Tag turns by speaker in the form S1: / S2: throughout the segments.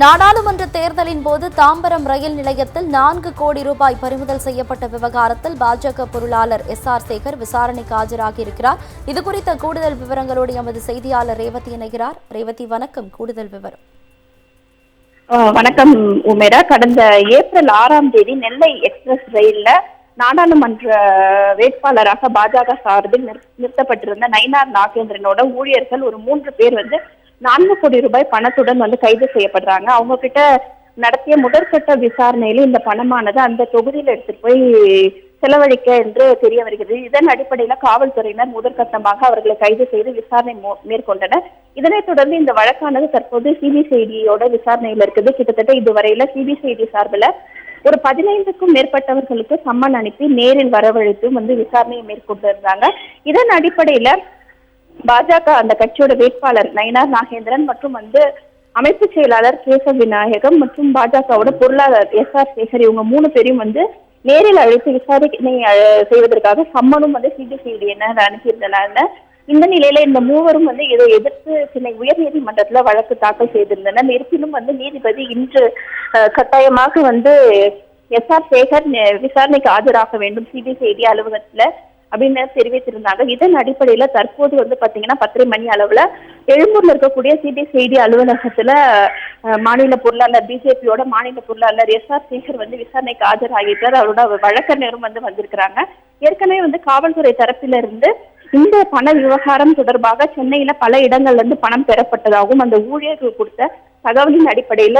S1: நாடாளுமன்ற தேர்தலின் போது தாம்பரம் ரயில் நிலையத்தில் நான்கு கோடி ரூபாய் பறிமுதல் செய்யப்பட்ட விவகாரத்தில் பாஜக பொருளாளர் எஸ் ஆர் சேகர் விசாரணைக்கு ஆஜராகியிருக்கிறார் இது குறித்த கூடுதல் விவரங்களோடு எமது செய்தியாளர் ரேவதி இணைகிறார். ரேவதி வணக்கம். கூடுதல் விவரம்.
S2: வணக்கம் உமேரா. கடந்த ஏப்ரல் ஆறாம் தேதி நெல்லை எக்ஸ்பிரஸ் ரயில்ல நாடாளுமன்ற வேட்பாளராக பாஜக சார்பில் நிறுத்தப்பட்டிருந்த நயினார் நாகேந்திரனோட ஊழியர்கள் ஒரு மூன்று பேர் வந்து நான்கு கோடி ரூபாய் பணத்துடன் வந்து கைது செய்யப்படுறாங்க. அவங்க கிட்ட நடத்திய முதற்கட்ட விசாரணையில இந்த பணமானது அந்த தொகுதியில எடுத்துட்டு போய் செலவழிக்க என்று தெரிய வருகிறது. இதன் அடிப்படையில காவல்துறையினர் முதற்கட்டமாக அவர்களை கைது செய்து விசாரணை மேற்கொண்டனர். இதனைத் தொடர்ந்து இந்த வழக்கானது தற்போது சிபிசிஐடியோட விசாரணையில் இருக்குது. கிட்டத்தட்ட இதுவரையில சிபிசிஐடி சார்பில் ஒரு பதினைந்துக்கும் மேற்பட்டவர்களுக்கு சம்மன் அனுப்பி நேரில் வரவழைத்தும் வந்து விசாரணையை மேற்கொண்டு இருந்தாங்க இதன் அடிப்படையில பாஜக அந்த கட்சியோட வேட்பாளர் நயினார் நாகேந்திரன் மற்றும் வந்து அமைப்பு செயலாளர் கேசவ விநாயகம் மற்றும் பாஜகவோட பொருளாளர் எஸ் ஆர் சேகர் இவங்க மூணு பேரையும் வந்து நேரில் அழைத்து விசாரணை செய்வதற்காக சம்மனும் வந்து சிபிசிஐடி என்ன அனுப்பியிருந்தனால இந்த நிலையில இந்த மூவரும் வந்து இதை எதிர்த்து சென்னை உயர்நீதிமன்றத்துல வழக்கு தாக்கல் செய்திருந்தனர் இருப்பினும் வந்து நீதிபதி இன்று கட்டாயமாக வந்து எஸ் ஆர் சேகர் விசாரணைக்கு ஆஜராக வேண்டும். சிபிசிஐடி அலுவலகத்துல அப்படின்னு தெரிவித்திருந்தாங்க. இதன் அடிப்படையில தற்போது வந்து பாத்தீங்கன்னா பத்தரை மணி அளவுல எழும்பூர்ல இருக்கக்கூடிய சிபிசிஐடி அலுவலகத்துல மாநில பொருளாளர் பிஜேபியோட மாநில பொருளாளர் எஸ் ஆர் சேகர் வந்து விசாரணைக்கு ஆஜராகிட்டார். அவரோட வழக்கறிஞரும் வந்து வந்திருக்கிறாங்க. ஏற்கனவே வந்து காவல்துறை தரப்பில இருந்து இந்த பண விவகாரம் தொடர்பாக சென்னையில பல இடங்கள்ல இருந்து பணம் பெறப்பட்டதாகவும் அந்த ஊழியர்கள் கொடுத்த தகவலின் அடிப்படையில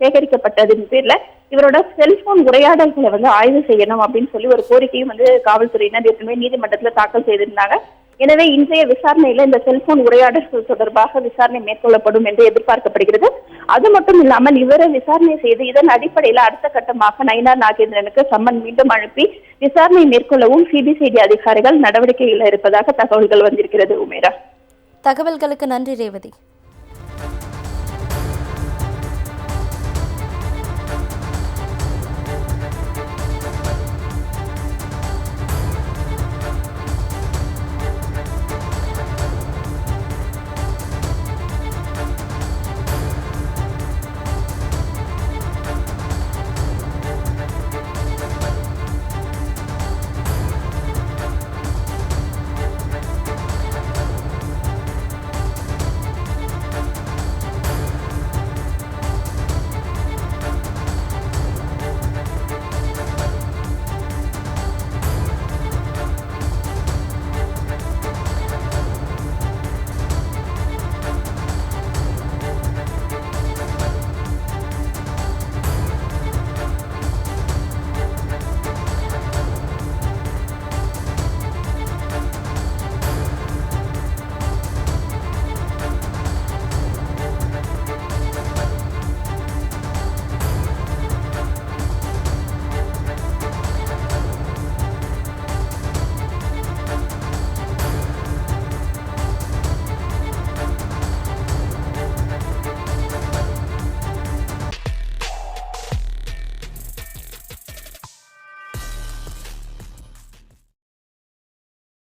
S2: சேகரிக்கப்பட்டதின் பேர்ல இவரோட செல்போன் உரையாடல்களை வந்து ஆய்வு செய்யணும் அப்படின்னு சொல்லி ஒரு கோரிக்கையும் வந்து காவல்துறையினர் ஏற்கனவே நீதிமன்றத்துல தாக்கல் செய்திருந்தாங்க. எனவே இன்றைய விசாரணையில இந்த செல்போன் உரையாடல்கள் தொடர்பாக விசாரணை மேற்கொள்ளப்படும் என்று எதிர்பார்க்கப்படுகிறது. அது மட்டும் இல்லாமல் இவரை விசாரணை செய்து இதன் அடிப்படையில அடுத்த கட்டமாக நயினார் நாகேந்திரனுக்கு சம்மன் மீண்டும் அனுப்பி விசாரணை மேற்கொள்ளவும் சிபிசிஐடி அதிகாரிகள் நடவடிக்கையில் இருப்பதாக தகவல்கள் வந்திருக்கிறது உமேரா.
S1: தகவல்களுக்கு நன்றி ரேவதி.